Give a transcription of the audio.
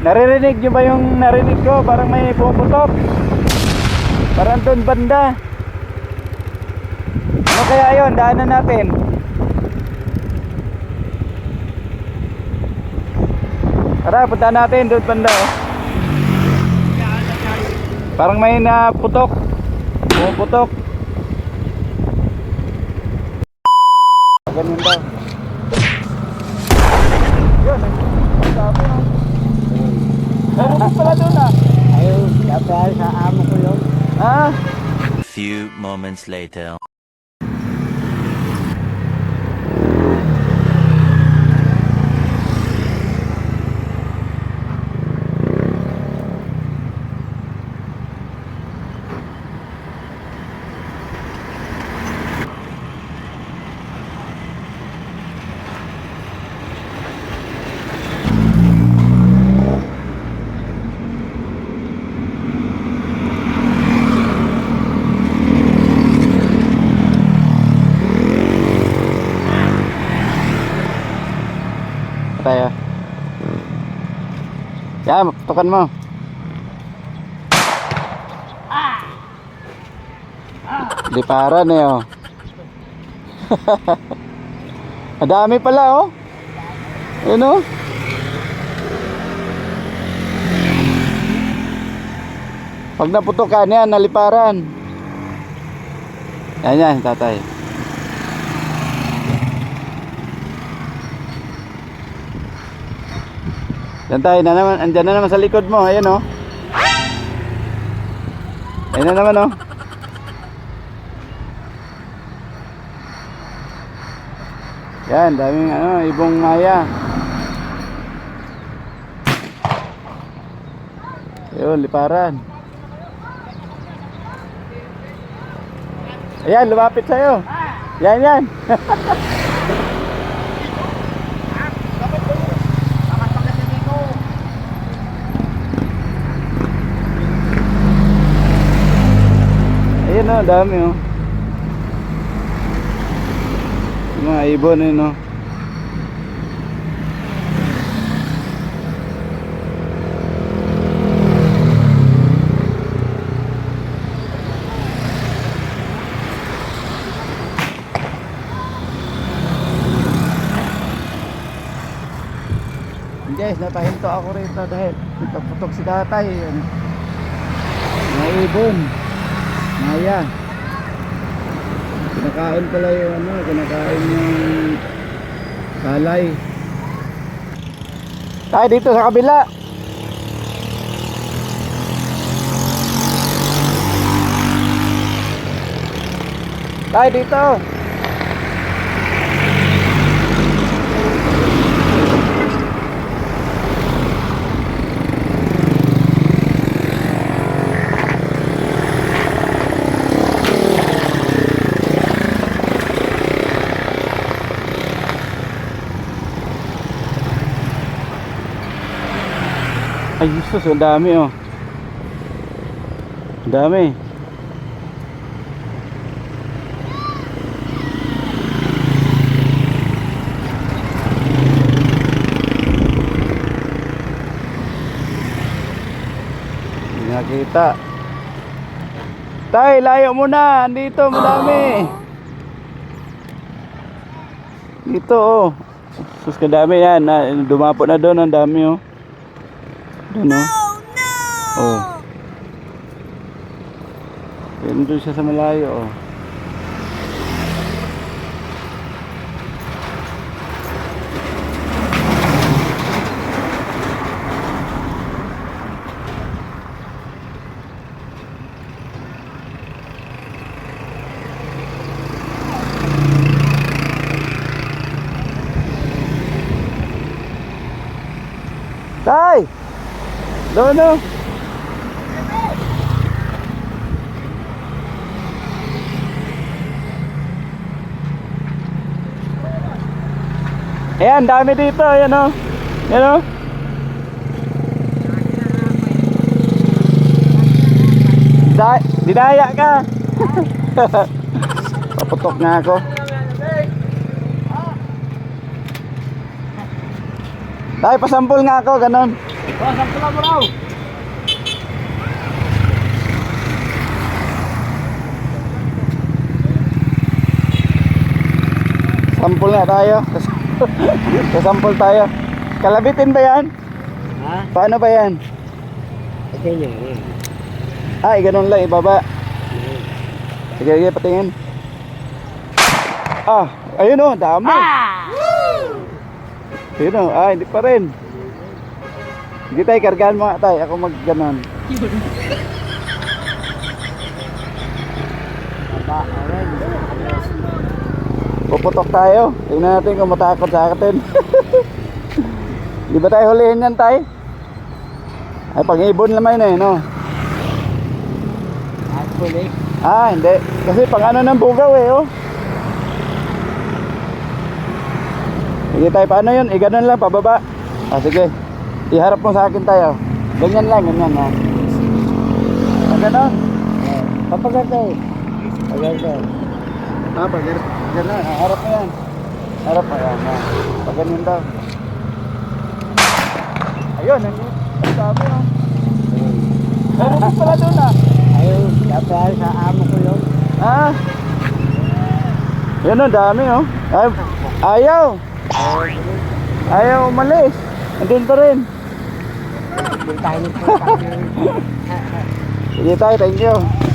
Naririnig nyo ba yung narinig ko? Parang may pumuputok. Parang doon banda. Ano kaya yun? Daanan natin. Tara, punta natin doon banda. Parang may naputok. Pumuputok. Ganun daw. Yun, dami oh. Meron pala doon ah. Ayun, dapat sa amo ko yun. Ah, Few moments later. Tayo. Yan, tukan mo. Liparan eh oh. Madami pala oh. Ayun oh. Pag naputokan yan, naliparan. Yan yan, tatay. Yan tayo na naman, andyan na naman sa likod mo, ayun oh. Ayun na naman oh. Yan, daming ano, ibong maya. Ayun, liparan. Ayan, lumapit sa'yo. Yan, yan. Oh, dami oh. Mga ibon eh no. Guys, napahinto ako rito dahil nagpaputok si tatay. Yan. Mga ibon. Maya. Kinakain pala yung ano, kinakain yung kalay. Tayo dito sa kabila. Tayo dito. Ay, Jesus, ang dami oh. Ang dami. Hindi nakita. Tay, layo muna. Andito, madami. Dito oh. Sus, kadami yan. Na- Dumapo na doon. Ang dami oh. Doon oh. Oh. Yan doon siya sa malayo oh. Tay! Doon oh. Ayan, dami dito. Ayan o. Ayan o. Da- dinaya ka. Paputok nga ako. Dahil pasampol nga ako, ganon. Oh, sakto lang mo raw. Sampol nga tayo. Sasampol tayo. Kalabitin ba yan? Ha? Paano ba yan? Ito yun. Ay, ganun lang, ibaba. Sige, sige, patingin. Ah, ayun o, dami. Ayun o, ah, hindi pa rin. Hindi tayo, kargaan mo nga tayo. Ako mag ganon. Puputok tayo. Tingnan natin kung matakot sa atin. Di ba tayo hulihin yan tayo? Ay, pang-ibon naman yun eh, no? Actually, Ah, hindi. Kasi pang ano ng bugaw eh, oh. Sige tayo, paano yun? Ganun lang, pababa. Ah, sige. Iharap mo sa akin tayo. Ganyan lang, ganyan ha. Ah, ganun? eh, papagatay. Papagatay. Ah, pag ganun. Ah, harap mo yan. Harap mo yan. Pag ganyan daw. Ayun, ang ang dami oh. Meron pala doon ah. Ayaw, dapat sa amo ko yun. Ah. Yan oh, dami oh. Ay, ayaw. Ayaw umalis. Andun pa rin. Puntahin ko tayo. Sige tayo, thank you.